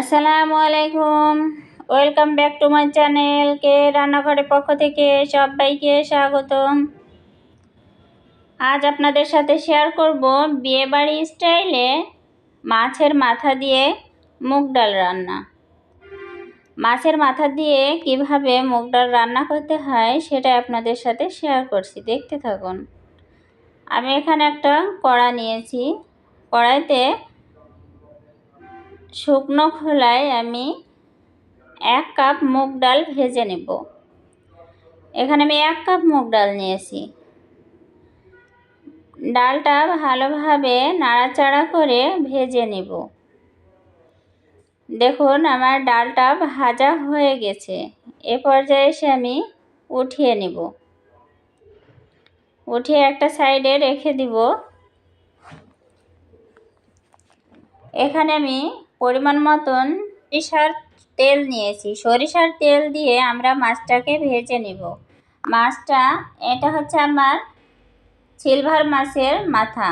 আসসালামু আলাইকুম welcome back to my channel কে রান্নাঘরের পক্ষ থেকে সবাইকে স্বাগতম। আজ আপনাদের সাথে শেয়ার করব বিয়েবাড়ি স্টাইলে মাছের মাথা দিয়ে মুগ ডাল রান্না। মাছের মাথা দিয়ে কীভাবে মুগ ডাল রান্না করতে হয় সেটা আপনাদের সাথে শেয়ার করছি, দেখতে থাকুন। আমি এখানে একটা কড়া নিয়েছি। কড়াইতে শুকনো খোলায় আমি এক কাপ মুগ ডাল ভেজে নেব। এখানে আমি এক কাপ মুগ ডাল নিয়েছি। ডালটা ভালোভাবে নাড়াচাড়া করে ভেজে নেব। দেখুন, আমার ডালটা ভাজা হয়ে গেছে। এ পর্যায়ে এসে আমি উঠিয়ে নেব। উঠিয়ে একটা সাইডে রেখে দিব। এখানে আমি পরিমাণ মতন সরিষার তেল নিয়েছি। সরিষার তেল দিয়ে আমরা মাছটাকে ভেজে নিব। মাছটা, এটা হচ্ছে আমার সিলভার মাছের মাথা।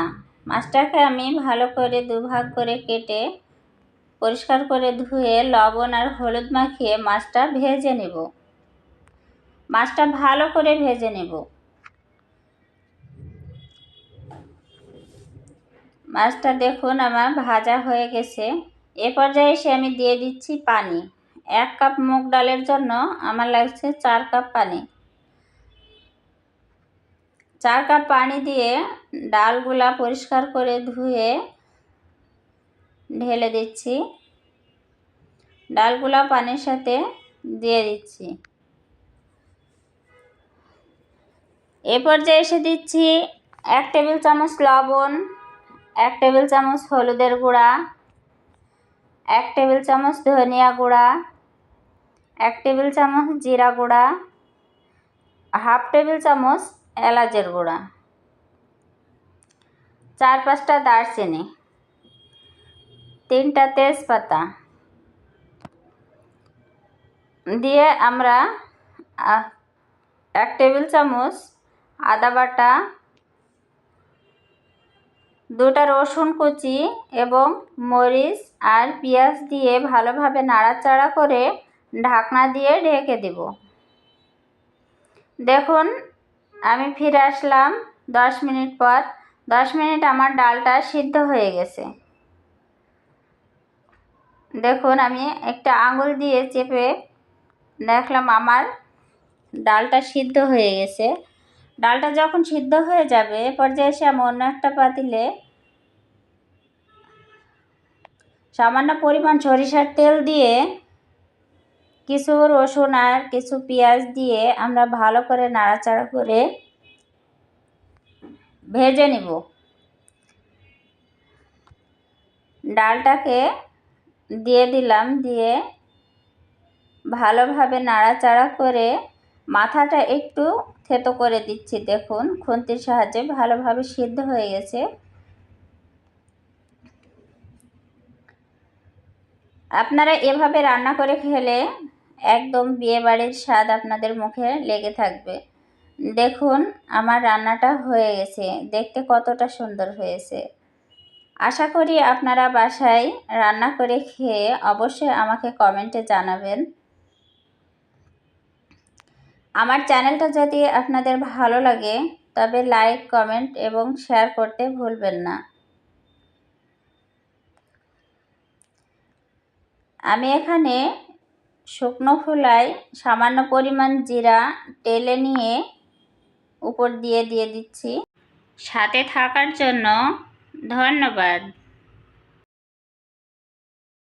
মাছটাকে আমি ভালো করে দুভাগ করে কেটে পরিষ্কার করে ধুয়ে লবণ আর হলুদ মাখিয়ে মাছটা ভেজে নেব। মাছটা ভালো করে ভেজে নেব। মাছটা দেখুন আমার ভাজা হয়ে গেছে। এ পর্যায়ে এসে আমি দিয়ে দিচ্ছি পানি। এক কাপ মুগ ডালের জন্য আমার লাগছে চার কাপ পানি। চার কাপ পানি দিয়ে ডালগুলা পরিষ্কার করে ধুয়ে ঢেলে দিচ্ছি। ডালগুলা পানির সাথে দিয়ে দিচ্ছি। এ পর্যায়ে এসে দিচ্ছি এক টেবিল চামচ লবণ, এক টেবিল চামচ হলুদের গুঁড়া এক টেবিল চামচ ধনিয়া গুঁড়া, এক টেবিল চামচ জিরা গুঁড়া, হাফ টেবিল চামচ এলাচের গুঁড়া, চার পাঁচটা দারচিনি, তিনটা তেজপাতা দিয়ে আমরা এক টেবিল চামচ আদা বাটা দুটা রসুন কুচি এবং মরিচ আর পেঁয়াজ দিয়ে ভালোভাবে নাড়াচাড়া করে ঢাকনা দিয়ে ঢেকে দেব। দেখুন, আমি ফিরে আসলাম দশ মিনিট পর। দশ মিনিট আমার ডালটা সিদ্ধ হয়ে গেছে। দেখুন, আমি একটা আঙুল দিয়ে চেপে দেখলাম আমার ডালটা সিদ্ধ হয়ে গেছে। ডালটা যখন সিদ্ধ হয়ে যাবে পর্যায়ে এসে আমি অন্য একটা পাতিলে সামান্য পরিমাণ সরিষার তেল দিয়ে কিছু রসুন আর কিছু পেঁয়াজ দিয়ে আমরা ভালো করে নাড়াচাড়া করে ভেজে নিব। ডালটাকে দিয়ে দিলাম, দিয়ে ভালোভাবে নাড়াচাড়া করে মাথাটা একটু থেতো করে দিচ্ছি, দেখুন। খুন্তির সাহায্যে ভালোভাবে সিদ্ধ হয়ে গেছে। আপনারা এভাবে রান্না করে খেলে একদম বিয়েবাড়ির স্বাদ আপনাদের মুখে লেগে থাকবে। দেখুন, আমার রান্নাটা হয়ে গেছে। দেখতে কতটা সুন্দর হয়েছে। আশা করি আপনারা বাসায় রান্না করে খেয়ে অবশ্যই আমাকে কমেন্টে জানাবেন। আমার চ্যানেলটা যদি আপনাদের ভালো লাগে, তবে লাইক, কমেন্ট এবং শেয়ার করতে ভুলবেন না। আমি এখানে শুকনো খোলায় সামান্য পরিমাণ জিরা টেলে নিয়ে উপর দিয়ে দিয়ে দিচ্ছি। সাথে থাকার জন্য ধন্যবাদ।